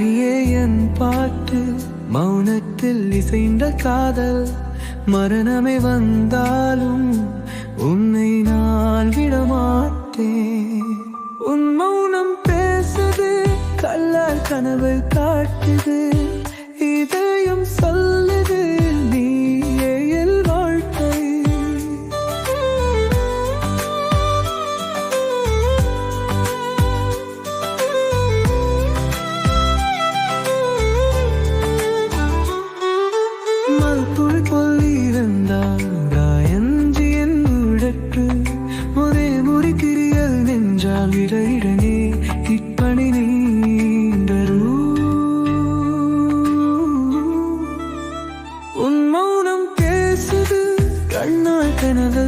நீயே என் பாட்டு மௌனத்தில் இசைந்த காதல் மரணமே வந்தாலும் உன்னை நான் விடமாட்டேன். உன் மௌனம் பேசுது கல்லார் கனவு காட்டுது இதயம் சொல்ல ഇടയിടനേ ഇപ്പണി നീണ്ടരൂ ഉന്മൗനം പേസുത് കണ്ണാൽ കനവ്